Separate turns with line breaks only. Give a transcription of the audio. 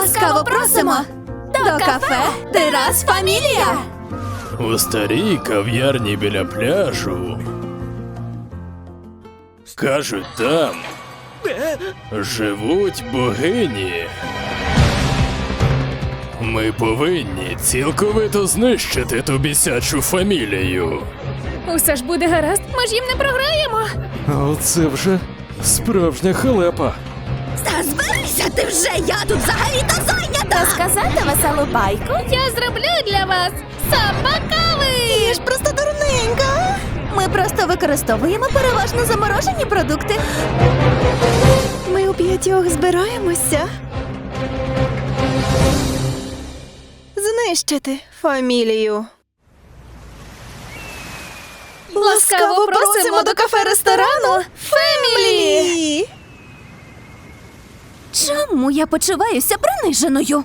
Ласкаво просимо до кафе Терас Фамілія.
У старій кав'ярні біля пляжу. Кажуть, там живуть богині. Ми повинні цілковито знищити ту бісячу фамілію.
Усе ж буде гаразд, ми ж їм не програємо.
Оце вже справжня халепа.
Та зберися ти вже, я тут взагалі-то зайнята.
Сказати веселу байку? Я зроблю для вас кави!
Ти ж просто дурненька. Ми просто використовуємо переважно заморожені продукти. Ми у п'ятьох збираємося. Знищити фамілію.
Ласкаво просимо до кафе-ресторану
Чому я почуваюся приниженою?